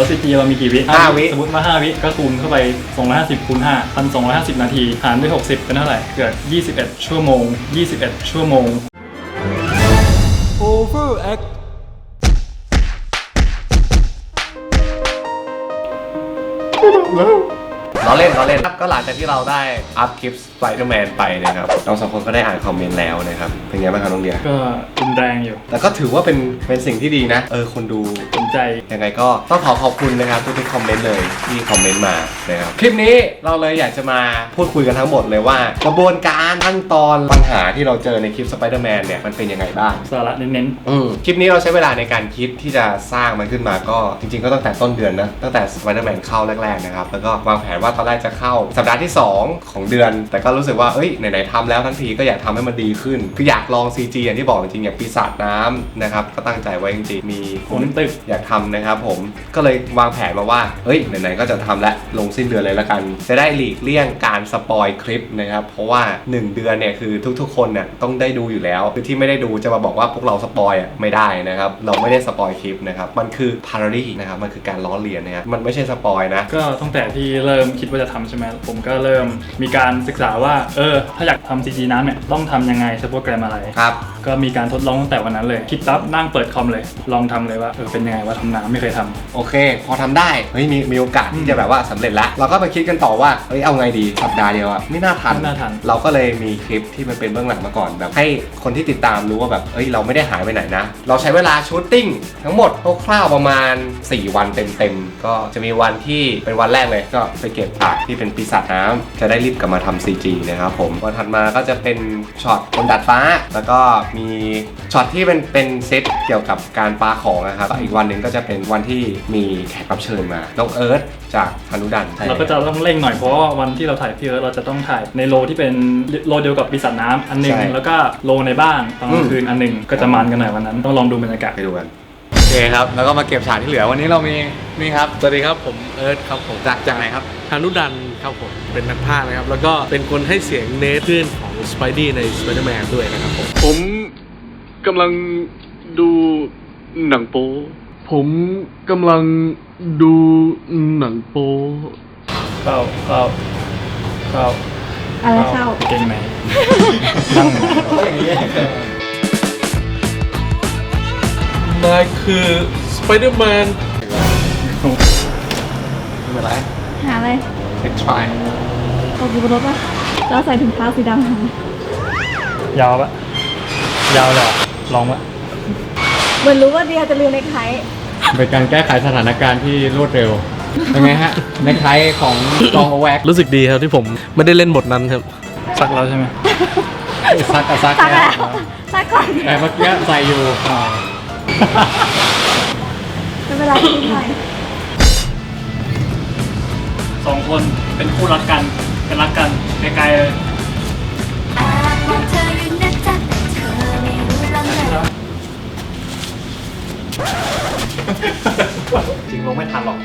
แล้วซีจีเรามีกี่วิห้าวิ สมมติว่า5วิก็คูณเข้าไป 250คูณ5 1,250 นาที หารด้วย60 เป็นเท่าไหร่ เกิด 21 ชั่วโมง 21 ชั่วโมง overact เราเล่นเราเล่นครับก็หลังจากที่เราได้อัพคลิป Spider-Man ไปนะครับเราสองคนก็ได้อ่านคอมเมนต์แล้วนะครับเป็นไงบ้างครับน้องเดียก็รุนแรงอยู่ แต่ก็ถือว่าเป็นเป็นสิ่งที่ดีนะ เออคนดูสนใจยังไงก็ต้องขอขอบคุณนะครับทุกๆคอมเมนต์เลยที่คอมเมนต์มานะครับคลิปนี้เราเลยอยากจะมาพูดคุยกันทั้งหมดเลยว่ากระบวนการขั้นตอนปัญหาที่เราเจอในคลิป Spider-Man เนี่ยมันเป็นยังไงบ้างสาระเน้นอืมคลิปนี้เราใช้เวลาในการคิดที่จะสร้างมันขึ้นมาก็จริง ๆ ก็ตั้งแต่ต้นเดือนนะตั้งแต่ Spider-Man เข้าแรกๆนะครับแล้วก็วางแผนว่าตอนแรกจะเข้า สัปดาห์ที่ 2 ของเดือน แต่ก็รู้สึกว่าเอ้ยไหนๆทำแล้วทั้งทีก็อยากทำให้มันดีขึ้น คืออยากลอง CG อย่างที่บอกจริงๆอย่างปีศาจน้ำนะครับก็ตั้งใจไว้จริงๆมีๆขนตึกอยากทำนะครับผมก็เลยวางแผนมาว่าเฮ้ยไหนๆก็จะทำและลงสิ้นเดือนเลยละกัน จะได้หลีกเลี่ยงการสปอยคลิปนะครับเพราะว่า 1 เดือนเนี่ยคือทุกๆ คนเนี่ยต้องได้ดูอยู่แล้วคือที่ไม่ได้ดูจะมาบอกว่าพวกเราสปอยอะไม่ได้นะครับเราไม่ได้สปอยคลิปนะครับมันคือพาราดีนะครับมันคือการล้อเลียนนะครับมันไม่ใช่สปอยนะก็ตั้งแต่ที่เริ่มคิดว่าจะทำใช่ไหมผมก็เริ่มมีการศึกษาว่า เออ ถ้าอยากทำ CG น้ำเนี่ยต้องทำยังไงใช้โปรแกรมอะไร ครับ ก็มีการทดลองตั้งแต่วันนั้นเลย คิดปั๊บนั่งเปิดคอมเลย ลองทำเลยว่าเออเป็นยังไงว่าทำน้ำไม่เคยทำ โอเค พอทำได้เฮ้ยมีมีโอกาสที่จะแบบว่าสำเร็จแล้วเราก็มาคิดกันต่อว่าเฮ้ยเอาไงดีสัปดาห์เดียวอะไม่น่าทันไม่น่าทัน เราก็เลยมีคลิปที่มันเป็นเบื้องหลังมาก่อนแบบ ให้คนที่ติดตามรู้ว่าแบบเอ้ยเราไม่ได้หายไปไหนนะ เราใช้เวลาชูตติ้งทั้งหมดคร่าวๆประมาณ 4 วันเต็มๆก็จะมีวันที่เป็นวันแรกเลยก็ไปเก็บผักที่เป็นปีศาจน้ำจะได้รีบกลับมาทำ CG นะครับผมวันถัดมาก็จะเป็นช็อตบนดาดฟ้า แล้วก็มีช็อตที่เป็นเป็นเซตเกี่ยวกับการปาของนะครับอีกวันหนึ่งก็จะเป็นวันที่มีแขกรับเชิญมาน้องเอิร์ธจากธนุดันเราก็จะต้องเร่งหน่อยเพราะว่าวันที่เราถ่ายพี่เอิร์ธเราจะต้องถ่ายในโลที่เป็นโลเดียวกับปีศาจน้ำอันหนึ่งใช่แล้วก็โลในบ้านตอนกลางคืนอันหนึ่งก็จะมันกันหน่อยวันนั้นต้องลองดูบรรยากาศไปดูกันโอ เคครับ แล้วก็มาเก็บฉากที่เหลือวันนี้เรามีนี่ครับ สวัสดีครับผมเอิร์ธครับผมจากจากไหนครับธนุดันครับผม เป็นนักพากย์นะครับ แล้วก็เป็นคนให้เสียงเนทเพื่อนของสไปดี้ใน Spider-Man ด้วยนะครับผม ผมกำลังดูหนังโป๊ผมกำลังดูหนังโป๊เข้าเข้าเข้าอะไรเข้าเก่งไหมนั่งอย่างนี้ นายคือ Spider-Man ไม่เป็นไร หาอะไร let's try ตกอยู่บนรถปะแล้วใส่ถุงเท้าสีดำทำไมยาวปะยาวเลยเหรอลองปะเหมือนรู้ว่าเดียจะลืมในไคเป็นการแก้ไขสถานการณ์ที่รวดเร็วเป็นไงฮะในไคล้ของกองโอแวกรู้สึกดีครับที่ผมไม่ได้เล่นบทนั้นครับ ซักแล้วใช่ไหมซักกับซักซักแล้แล้ววซักก่อนแต่เมื่อกี้ใส่อยู่ อ่าเป็นเวลาที่ดีหน่อยสองคนเป็นคู่รักกันเป็นรักกันไกลๆเลยมองเธออยู่นะจ๊ะแต่เธอไม่รู้เรื่องเลยจริงลงไม่ทันหรอก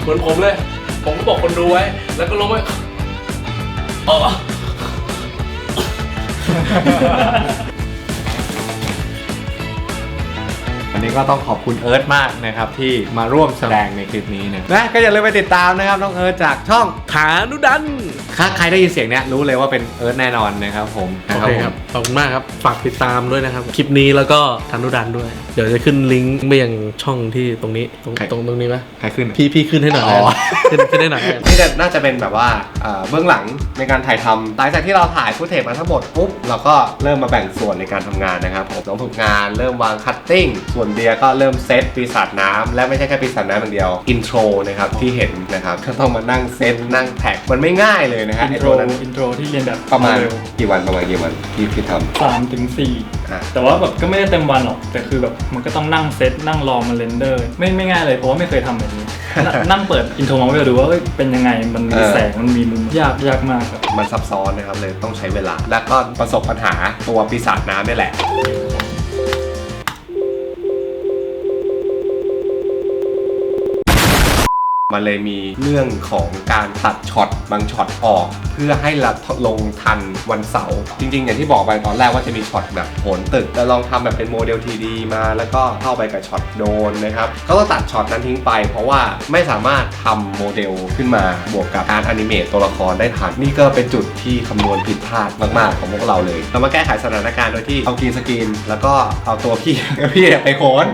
เหมือนผมเลย ผมก็บอกคนดูไว้ แล้วก็ลงไปอ๋อ นนี้ก็ต้องขอบคุณเอิร์ธมากนะครับที่มาร่วมแสดงในคลิปนี้นะนะก็อย่าลืมไปติดตามนะครับน้องเอิร์ธจากช่องฐานุดันถ้าใครได้ยินเสียงเนี้ยรู้เลยว่าเป็นเอิร์ธแน่นอนนะครับผมนะโอครับเคผมครับขอบคุณมากครับ ฝากติดตามด้วยนะครับ คลิปนี้แล้วก็ฐานุดันด้วยเดี๋ยวจะขึ้นลิงก์ไปยังช่องที่ตรงนี้ตรงตรงตรงนี้ไหมใครขึ้น พี่พี่ขึ้นให้หน่อยอ๋อขึ้นขึ้นให้หน่อยนี่จะน่าจะเป็นแบบว่าเอ่อเบื้องหลังในการถ่ายทำหลังจากที่เราถ่ายฟุตเทปมาทั้งหมดปุ๊บเราก็เริ่มมาแบ่งส่วนในการทำงานนะครับผมน้องฝึกงานเริ่มวางคัตติ้ง ส่วนเดียก็เริ่มเซตปีศาจน้ำและไม่ใช่แค่ปีศาจน้ำอย่างเดียวอินโทรนะครับที่เห็นนะครับก็ต้องมานั่งเซตนั่งแท็กมันไม่ง่ายเลยนะฮะอินไอ้โทรตัวนั้นอินโทรที่เรียนแบบประมาณเร็วกี่วันประมาณกี่วันที่พี่ทสามถึงสี่ำอะแต่ว่าแบบก็ไม่ได้เต็มวันหรอกแต่คือแบบมันก็ต้องนั่งเซตนั่งรอมันเรนเดอร์ ไม่ไม่ง่ายเลยเพราะว่าไม่เคยทำแบบนี้ นั่งนั่งเปิดอินโทรมาไว้ดูว่าเอ้ยเป็นยังไงมันมีแสงมันมีมุมยากยากมากครับ มันซับซ้อนนะครับเลยต้องใช้เวลา แล้วก็ประสบปัญหาตัวปีศาจน้ำนี่แหละ มันเลยมีเรื่องของการตัดช็อตบางช็อตออก เพื่อให้เราลงทันวันเสาร์จริง ๆ อย่างที่บอกไปตอนแรกว่าจะมีช็อตแบบโหนตึกแต่ลองทำแบบเป็นโมเดลทีดีมาแล้วก็เข้าไปกับช็อตโดนนะครับก็ต้องตัดช็อตนั้นทิ้งไป เพราะว่าไม่สามารถทำโมเดลขึ้นมาบวกกับการแอนิเมตตัวละครได้ทันนี่ก็เป็นจุดที่คำนวณผิดพลาดมากๆ ของพวกเราเลยเรามาแก้ไขสถานการณ์โดยที่เอากรีนสกรีนแล้วก็เอาตัวพี่พี่ไปโขน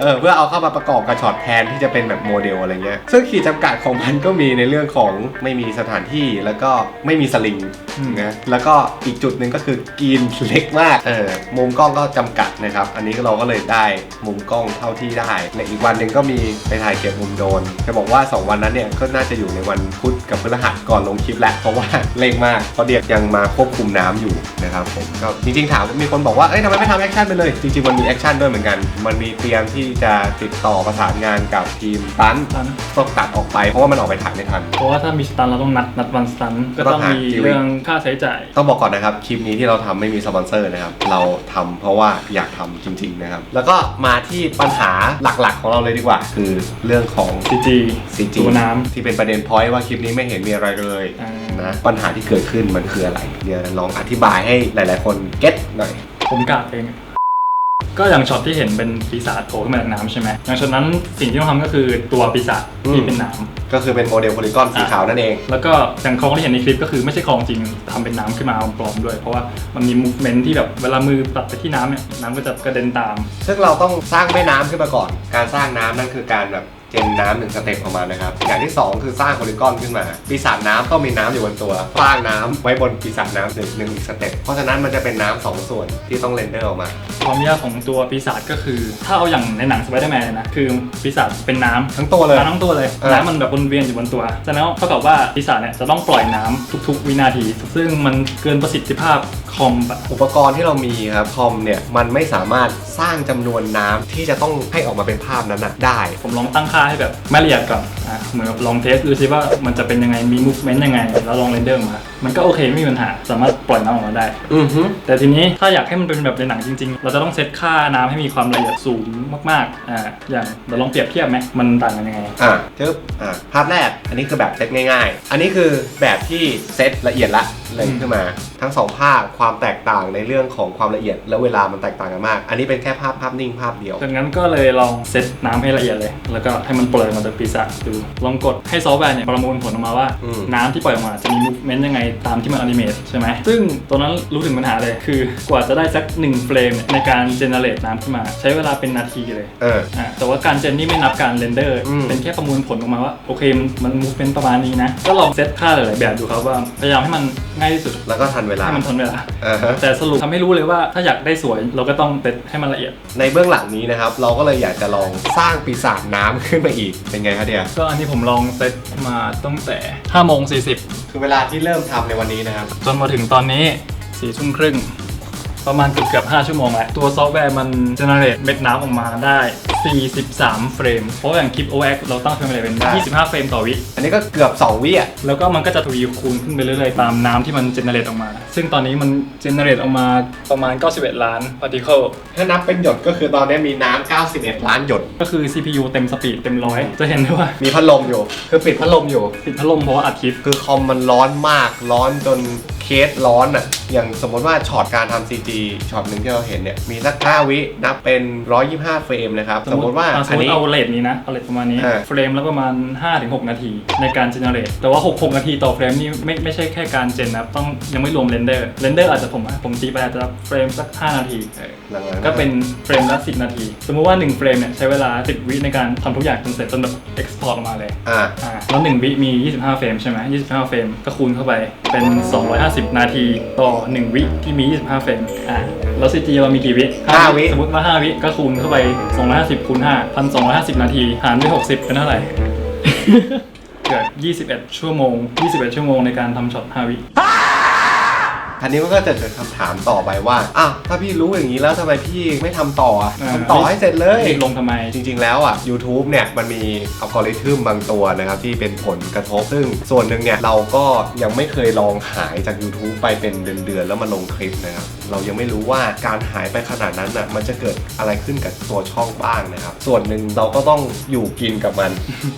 เออเพื่อเอาเข้ามาประกอบกับช็อตแทนที่จะเป็นแบบโมเดลอะไรเงี้ยซึ่งขีดจำกัดของมันก็มีในเรื่องของไม่มีสถานที่แล้วก็ไม่มีสลิงอืม นะแล้วก็อีกจุดหนึ่งก็คือกรีนเล็กมากเออมุมกล้องก็จำกัดนะครับ อันนี้เราก็เลยได้มุมกล้องเท่าที่ได้ในอีกวันหนึ่งก็มีไปถ่ายเก็บมุมโดรนจะบอกว่า 2 วันนั้นเนี่ยก็น่าจะอยู่ในวันพุธกับพฤหัสก่อนลงคลิปแหละเพราะว่าเร่งมากเพราะเดียกยังมาควบคุมน้ำอยู่นะครับผมก็จริงๆถามมีคนบอกว่าเอ้ยทำไมไม่ทำแอคชั่นไปเลย จริงๆมันมีแอคชั่นด้วยเหมือนกัน มันมีเตรียมที่จะติดต่อประสานงานกับทีมตันตัน ต้องตัดออกไปเพราะว่ามันออกไปถ่ายไม่ทัน เพราะว่าถ้ามีสตันเราต้องนัดนัดวันสตันก็ต้องมีเรื่องค่าใช้จ่าย ต้องบอกก่อนนะครับคลิปนี้ที่เราทำไม่มีสปอนเซอร์นะครับ เราทำเพราะว่าอยากทำจริง ๆนะครับ แล้วก็มาที่ปัญหาหลักๆ ของเราเลยดีกว่า คือเรื่องของ CG CG ตัวน้ที่เป็นประเด็นพอยต์ว่าคลิปนี้ไม่เห็นมีอะไรเลยอ่านะปัญหาที่เกิดขึ้นมันคืออะไรเดี๋ยวลองอธิบายให้หลาย ๆ คนเก็ตหน่อยผมกาดเอง ก็อย่างช็อตที่เห็นเป็นปีศาจโผล่ขึ้นมาจากน้ำใช่ไหมอย่างช็อตนั้นสิ่งที่ต้องทำก็คือตัวปีศาจอืที่มเป็นน้ก็คือเป็นโมเดลโพลีกอนสีขาวนั่นเองำแล้วก็อย่างคลองที่เห็นในคลิปก็คือไม่ใช่คลองจริงทำเป็นน้ำขึ้นมาปลอมๆด้วย เพราะว่ามันมีมูฟเมนท์ที่แบบเวลามือปัดไปที่น้ำเนี่ยน้ำก็จะกระเด็นตาม ซึ่งเราต้องสร้างแม่น้ำขึ้นมาก่อน การสร้างน้ำนั่นคือการแบบ เจนน้ำหนึ่งสเต็ปออกมานะครับ อย่างที่ 2 คือสร้างโพลีกอนขึ้นมา ปีศาจน้ำก็มีน้ำอยู่บนตัวสร้างน้ำไว้บนปีศาจน้ำหนึ่งหนึ่งอีกสเต็ปเพราะฉะนั้นมันจะเป็นน้ำสองส่วนที่ต้องเรนเดอร์ออกมา ความยากของตัวปีศาจก็คือ ถ้าเอาอย่างในหนังสไปเดอร์แมนเลยนะ คือปีศาจเป็นน้ำทั้งตัวเลย น้ำทั้งตัวเลย เออ น้ำมันแบบวนเวียนอยู่บนตัวฉะนั้นเท่ากับว่าปีศาจเนี่ยจะต้องปล่อยน้ำทุกๆ วินาที ซึ่งมันเกินประสิทธิภาพคอมแบบ อุปกรณ์ที่เรามีครับคอมเนี่ยมันไม่สามารถสร้างจำนวนน้ำที่จะต้องให้ออกมาเป็นภาพนั้นนะได้ ผมลองตั้งค่าาให้แบบไม่ละเอียดก่อน อะเหมือนกับลองเทสดูซิว่ามันจะเป็นยังไงมีมูฟเมนต์ยังไง แล้วลองเรนเดอร์มา มันก็โอเคไม่มีปัญหาสามารถปล่อยน้ำออกมาได้ อือฮึแต่ทีนี้ถ้าอยากให้มันเป็นแบบในหนังจริงๆ เราจะต้องเซตค่าน้ำให้มีความละเอียดสูงมากๆอ่าอย่างเราลองเปรียบเทียบไหมมันต่างกันยังไง อะจึ๊บอะภาพแรก อันนี้คือแบบเซตง่ายๆ อันนี้คือแบบที่เซตละเอียดละเลยขึ้นมา ทั้งสองภาพความแตกต่างในเรื่องของความละเอียดและเวลามันแตกต่างกันมาก อันนี้เป็นแค่ภาพภาพนิ่งภาพเดียว ดังนั้นก็เลยลองเซตน้ำให้ละเอียดเลย แล้วก็ให้มันปล่อยออกมาจากปีศาจดูลองกดให้ซอฟต์แวร์เนี่ยประมวลผลออกมาว่า อืม น้ำที่ปล่อยออกมาจะมีมูฟเมนต์ยังไงตามที่มันอนิเมตใช่ไหมซึ่งตัวนั้นรู้ถึงปัญหาเลยคือกว่าจะได้สัก1เฟรมเนี่ยในการเจเนเรตน้ำขึ้นมา ใช้เวลาเป็นนาทีเลย เออ อ่าแต่ว่าการเจนนี่ไม่นับการเรนเดอร์ อืม เป็นแค่ประมวลผลออกมาว่า โอเค มันมันมูฟเป็นประมาณนี้นะ ก็ลองเซตค่าหลาย ๆ แบบดูครับว่า พยายามให้มันง่ายที่สุด แล้วก็ทันเวลาให้มันทนเวลา อ่าฮะ แต่สรุปทำให้รู้เลยว่าถ้าอยากได้สวยเราก็ต้องเซตให้มันละเอียด ในเบื้องหลังนี้นะครับ เราก็เลยอยากจะลองสร้างปีศาจน้ำขึ้นมาอีก เป็นไงครับเดีย ก็อันนี้ผมลองเซตมาตั้งแต่5โมง40 คือเวลาที่เริ่มทำในวันนี้นะครับ จนมาถึงตอนนี้4ทุ่มครึ่ง ประมาณเกือบเกือบ5ชั่วโมงแล้วตัวซอฟต์แวร์มันเจเนเรตเม็ดน้ำออกมาได้ 43 เฟรม เพราะอย่างคลิป OX เราตั้งเฟรมอะไรเป็นได้25 เฟรมต่อวิ อันนี้ก็เกือบ2วิอะ แล้วก็มันก็จะทวีคูณขึ้นไปเรื่อยๆ ตามน้ำที่มันเจเนเรตออกมา ซึ่งตอนนี้มันเจเนเรตออกมาประมาณ 91 ล้านพาร์ติเคิล ถ้านับเป็นหยดก็คือตอนนี้มีน้ำ91 ล้านหยด ก็คือ CPU เต็มสปีดเต็มร้อย จะเห็นได้ว่ามีพัดลมอยู่ คือปิดพัดลมอยู่ ปิดพัดลมเพราะว่าอัดคลิป คือคอมมันร้อนมาก ร้อนจน เคสร้อนอะอย่างสมมติว่าช็อตการทำ CG ช็อตหนึ่งที่เราเห็นเนี่ยมีสัก5วินับเป็น 125 เฟรมนะครับ สมมติว่าอะสมอันมตินี้ เอาเลทนี้นะเอาเลทประมาณนี้เออเฟรมแล้วประมาณ 5-6 นาทีในการเจเนเรตแต่ว่า 6 6 นาทีต่อเฟรมนี่ไม่ไม่ใช่แค่การเจนนะครับต้องยังไม่รวมเรนเดอร์เรนเดอร์อาจจะผมผมตีไปอาจจะเฟรมสัก 5 นาที หลังๆก็เป็นเฟรมละ 10 นาที สมมุติว่า 1 เฟรมเนี่ยใช้เวลา 10 วิในการทำทุกอย่างจนเสร็จจนแบบ export ออกมาเลยอ่า อ่าแล้ว 1 วิมี 25 เฟรมใช่ไหม25 เฟรมก็คูณเข้าไปเป็น 250นาทีต่อ 1 วิที่มี 25 เฟรมอ่าแล้ว CG เรามีกี่วิห้าวิ สมมติว่า 5 วิก็คูณเข้าไป 250คูณ5 1,250 นาที หารด้วย60 เป็นเท่าไหร่ เกิด21 ชั่วโมง 21 ชั่วโมงในการทำช็อต 5 วิ ทีนี้มันก็จะเกิดคำถามต่อไปว่าอ้าวถ้าพี่รู้อย่างนี้แล้วทำไมพี่ไม่ทำต่ออะอ่า ทำต่อให้เสร็จเลยรีบลงทำไม จริงๆ แล้วอะ YouTube เนี่ยมันมีอัลกอริทึมบางตัวนะครับ ที่เป็นผลกระทบ ซึ่งส่วนหนึ่งเนี่ย เราก็ยังไม่เคยลองหายจาก YouTube ไปเป็นเดือนๆ แล้วมาลงคลิปนะครับ เรายังไม่รู้ว่าการหายไปขนาดนั้นอะมันจะเกิดอะไรขึ้นกับตัวช่องบ้างนะครับ ส่วนหนึ่งเราก็ต้องอยู่กินกับมัน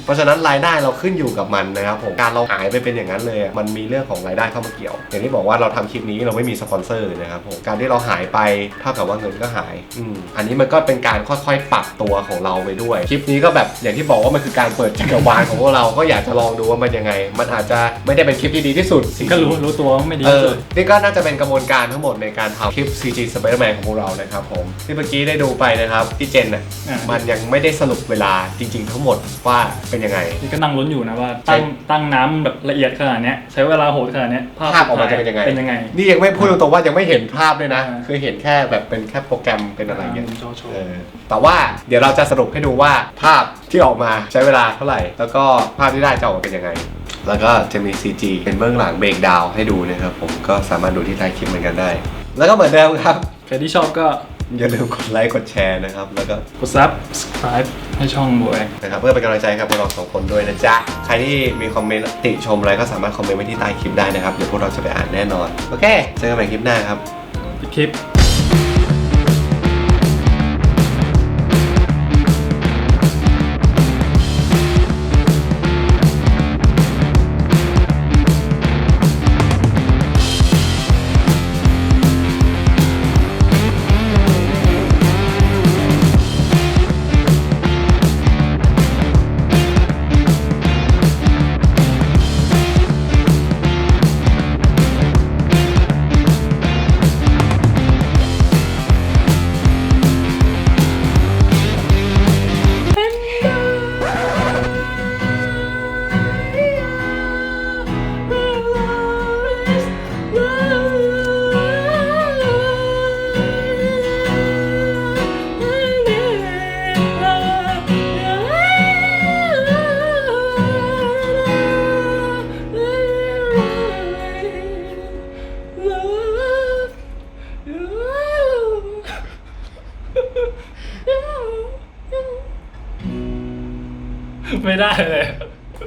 เพราะฉะนั้นรายได้เราขึ้นอยู่กับมันนะครับผมการเราหายไปเป็นอย่างนั้นเลยอะมันมีเรื่องของรายได้เข้ามาเกี่ยว อย่างที่บอกว่าเราทำคลิปนี้เราไม่มีสปอนเซอร์นะครับผมการที่เราหายไปเท่ากับว่าเงินก็หายอืมอันนี้มันก็เป็นการค่อยๆปรับตัวของเราไปด้วย คลิปนี้ก็แบบอย่างที่บอกว่ามันคือการเปิดจักรวาลของพวกเราก็อยากจะลองดูว่ามันยังไง มันอาจจะไม่ได้เป็นคลิปที่ดีที่สุดก็รู้รู้ตัวว่าไม่ดีเอที่อสุดนี่ก็น่าจะเป็นกระบวนการทั้งหมดในการทำคลิป CG Spider-Man ของพวกเรานะครับผมที่เมื่อกี้ได้ดูไปนะครับที่เจนน่ะอ่ามันยังไม่ได้สรุปเวลาจริง ๆ ทั้งหมดว่าเป็นยังไง นี่ก็นั่งลุ้นอยู่นะว่า ตั้งตั้งน้ำแบบละเอียดขนาดเนี้ยใช้เวลาโหดขนาดเนี้ยภาพออกมาจะเป็นยังไง เป็นยังไงนี่ยังไม่พูดตรงๆว่ายังไม่เห็นภาพเลยนะอ่าคือเห็นแค่แบบเป็นแค่โปรแกรมเป็นอะไรอย่างเงี้ยโชว์โชว์เออแต่ว่าเดี๋ยวเราจะสรุปให้ดูว่าภาพที่ออกมาใช้เวลาเท่าไหร่ แล้วก็ภาพที่ได้จะออกมาเป็นยังไง แล้วก็จะมี CG เป็นเบื้องหลังเบรกดาวน์ให้ดูนะครับผมก็สามารถดูที่ใต้คลิปเหมือนกันได้ แล้วก็เหมือนเดิมครับ ใครที่ชอบก็อย่าลืมกดไลค์กดแชร์นะครับ แล้วก็กด subscribe ให้ช่องบวยนะครับเพื่อเป็นกำลังใจให้กับพวกเราสองคนด้วยนะจ๊ะ ใครที่มีคอมเมนต์ติชมอะไรก็สามารถคอมเมนต์ไว้ที่ใต้คลิปได้นะครับ เดี๋ยวพวกเราจะไปอ่านแน่นอน โอเค เจอกันใหม่คลิปหน้าครับ ปิดคลิป